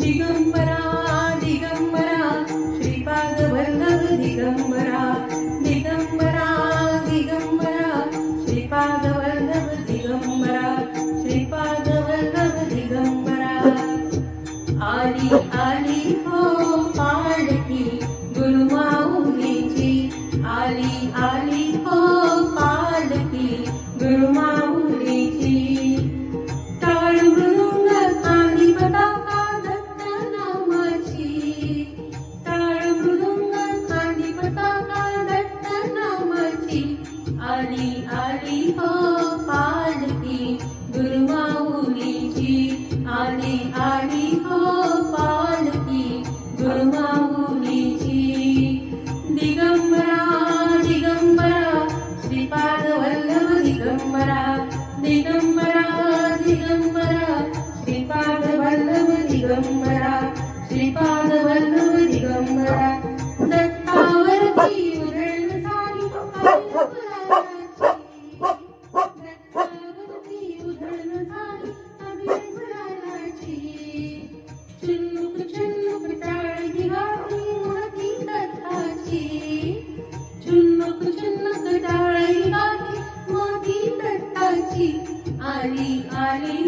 दिगंबरा दिगंबरा श्रीपाद वल्लभ दिगंबरा दिगंबरा दिगंबरा श्रीपाद वल्लभ दिगंबरा श्रीपाद वल्लभ दिगंबरा. आली आली हो. दिगंबरा श्रीपाद वल्लभ दिगंबरा दत्तावरती उधळण झाली दत्तावरती झाली चुन्नुक चुन्नुक दत्ताची. चुन्नुक चुन्नुक दत्ताची. आली आली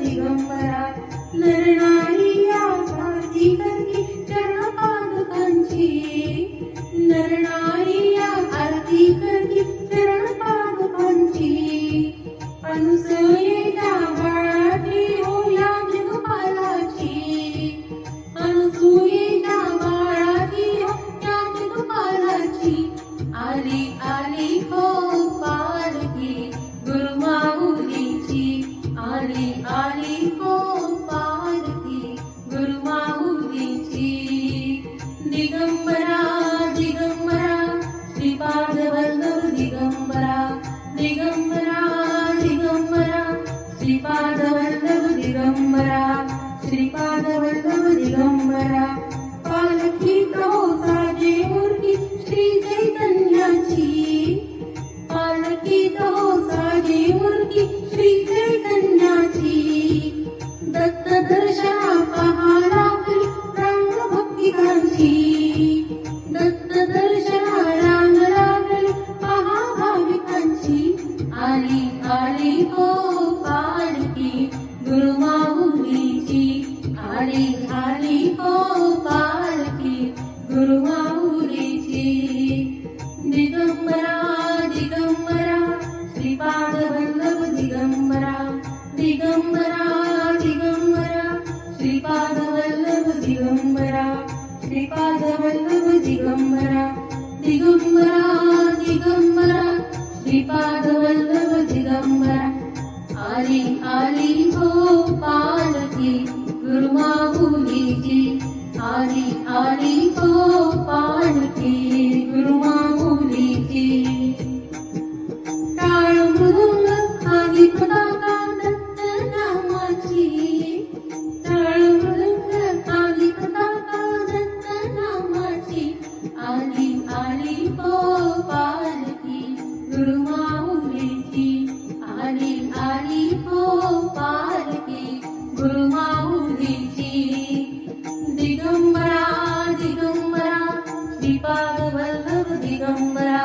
श्रीपादवल्लभ दिगंबरा श्रीपादवल्लभ दिगंबरा पालखी तो साजे मूर्ती श्री चैतन्याची पालखी तो साजे मूर्ती श्री चैतन्याची. दत्त दर्शना पहा लागली रांग भक्तिकांची दत्त दर्शना रांग लागली पहा भाविकांची आली आली हो दिगंबरा दिगंबरा श्रीपाद वल्लभ दिगंबरा। आली आली श्रीपाद वल्लभ दिगंबरा